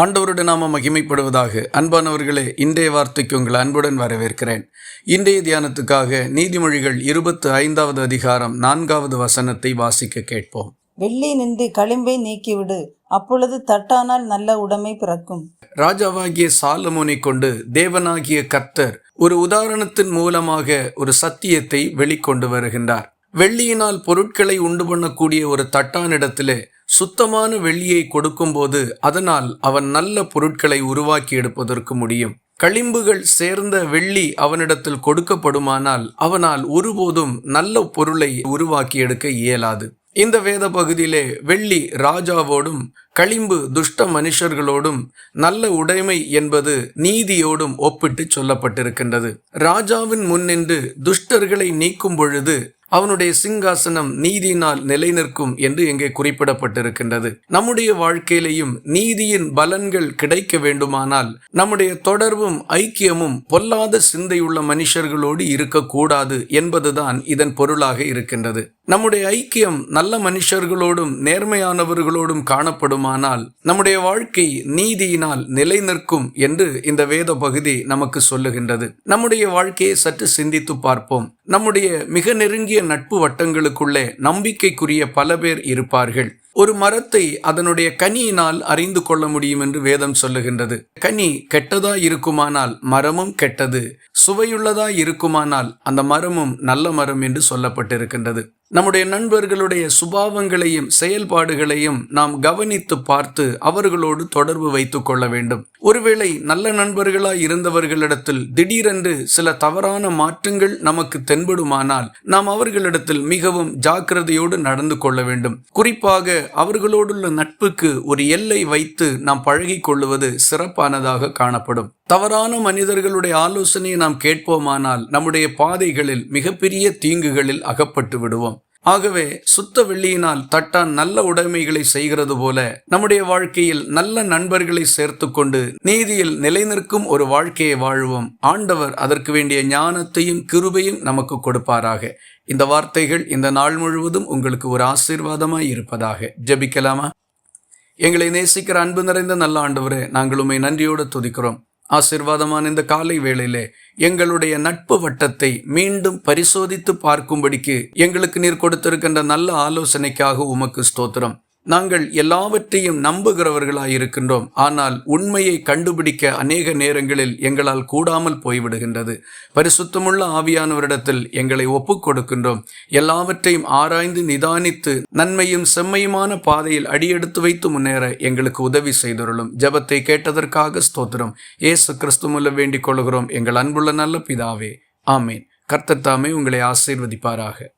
ஆண்டவருடைய நாம மகிமைப்படுவதாக. அன்பானவர்களே இன்றைய வார்த்தைக்கு உங்கள் அன்புடன் வரவேற்கிறேன். இன்றைய தியானத்துக்காக நீதிமொழிகள் இருபத்து ஐந்தாவது அதிகாரம் நான்காவது வசனத்தை வாசிக்க கேட்போம். வெள்ளி நின்று களிம்பை நீக்கிவிடு அப்பொழுது தட்டானால் நல்ல உடைமை பிறக்கும். ராஜாவாகிய சாலமோனை கொண்டு தேவனாகிய கர்த்தர் ஒரு உதாரணத்தின் மூலமாக ஒரு சத்தியத்தை வெளிக்கொண்டு வருகின்றார். வெள்ளியினால் பொருட்களை உண்டு பண்ணக்கூடிய ஒரு தட்டானிடத்திலே சுத்தமான வெள்ளியை கொடுக்கும்போது அதனால் அவன் நல்ல பொருட்களை உருவாக்கி எடுப்பதற்கு முடியும். களிம்புகள் சேர்ந்த வெள்ளி அவனிடத்தில் கொடுக்கப்படுமானால் அவனால் ஒருபோதும் நல்ல பொருளை உருவாக்கி எடுக்க இயலாது. இந்த வேத பகுதியிலே வெள்ளி ராஜாவோடும் களிம்பு துஷ்ட மனுஷர்களோடும் நல்ல உடைமை என்பது நீதியோடும் ஒப்பிட்டு சொல்லப்பட்டிருக்கின்றது. ராஜாவின் முன்னின்று துஷ்டர்களை நீக்கும் பொழுது அவனுடைய சிங்காசனம் நீதியினால் நிலைநிற்கும் என்று இங்கே குறிப்பிடப்பட்டிருக்கின்றது. நம்முடைய வாழ்க்கையிலையும் நீதியின் பலன்கள் கிடைக்க வேண்டுமானால் நம்முடைய தொடர்பும் ஐக்கியமும் பொல்லாத சிந்தையுள்ள மனுஷர்களோடு இருக்கக்கூடாது என்பதுதான் இதன் பொருளாக இருக்கின்றது. நம்முடைய ஐக்கியம் நல்ல மனுஷர்களோடும் நேர்மையானவர்களோடும் காணப்படும் காணப்படுமானால் நம்முடைய வாழ்க்கை நீதியினால் நிலை நிற்கும் என்று இந்த வேத பகுதி நமக்கு சொல்லுகின்றது. நம்முடைய வாழ்க்கையை சற்று சிந்தித்து பார்ப்போம். நம்முடைய மிக நெருங்கிய நட்பு வட்டங்களுக்குள்ளே நம்பிக்கைக்குரிய பல பேர் இருப்பார்கள். ஒரு மரத்தை அதனுடைய கனியினால் அறிந்து கொள்ள முடியும் என்று வேதம் சொல்லுகின்றது. கனி கெட்டதா இருக்குமானால் மரமும் கெட்டது. சுவையுள்ளதா இருக்குமானால் அந்த மரமும் நல்ல மரம் என்று சொல்லப்பட்டிருக்கின்றது. நம்முடைய நண்பர்களுடைய சுபாவங்களையும் செயல்பாடுகளையும் நாம் கவனித்து பார்த்து அவர்களோடு தொடர்பு வைத்து கொள்ள வேண்டும். ஒருவேளை நல்ல நண்பர்களாய் இருந்தவர்களிடத்தில் திடீரென்று சில தவறான மாற்றங்கள் நமக்கு தென்படுமானால் நாம் அவர்களிடத்தில் மிகவும் ஜாக்கிரதையோடு நடந்து கொள்ள வேண்டும். குறிப்பாக அவர்களோடுள்ள நட்புக்கு ஒரு எல்லை வைத்து நாம் பழகி கொள்ளுவது சிறப்பானதாக காணப்படும். தவறான மனிதர்களுடைய ஆலோசனையை நாம் கேட்போமானால் நம்முடைய பாதைகளில் மிகப்பெரிய தீங்குகளில் அகப்பட்டு விடுவோம். ஆகவே சுத்த வெள்ளியினால் தட்டான் நல்ல உடைமைகளை செய்கிறது போல நம்முடைய வாழ்க்கையில் நல்ல நண்பர்களை சேர்த்து கொண்டு நீதியில் நிலைநிற்கும் ஒரு வாழ்க்கையை வாழ்வோம். ஆண்டவர் அதற்கு வேண்டிய ஞானத்தையும் கிருபையும் நமக்கு கொடுப்பாராக. இந்த வார்த்தைகள் இந்த நாள் முழுவதும் உங்களுக்கு ஒரு ஆசீர்வாதமாய் இருப்பதாக ஜெபிக்கலாமா? எங்களை நேசிக்கிற அன்பு நிறைந்த நல்ல ஆண்டவரே நாங்கள் உண்மை நன்றியோடு துதிக்கிறோம். ஆசிர்வாதமான இந்த காலை வேளையிலே எங்களுடைய நட்பு வட்டத்தை மீண்டும் பரிசோதித்து பார்க்கும்படிக்கு எங்களுக்கு நீர் கொடுத்திருக்கின்ற நல்ல ஆலோசனைக்காக உமக்கு ஸ்தோத்திரம். நாங்கள் எல்லாவற்றையும் நம்புகிறவர்களாய் இருக்கின்றோம். ஆனால் உண்மையை கண்டுபிடிக்க அநேக நேரங்களில் எங்களால் கூடாமல் போய்விடுகின்றது. பரிசுத்தமுள்ள ஆவியானவரிடத்தில் எங்களை ஒப்புக் கொடுக்கின்றோம் எல்லாவற்றையும் ஆராய்ந்து நிதானித்து நன்மையும் செம்மையுமான பாதையில் அடியெடுத்து வைத்து முன்னேற எங்களுக்கு உதவி செய்தருளும். ஜபத்தை கேட்டதற்காக ஸ்தோத்திரம். ஏசு கிறிஸ்துமுல்ல வேண்டிக் கொள்கிறோம். எங்கள் அன்புள்ள நல்ல பிதாவே. ஆமேன். கர்த்தத்தாமே உங்களை ஆசீர்வதிப்பாராக.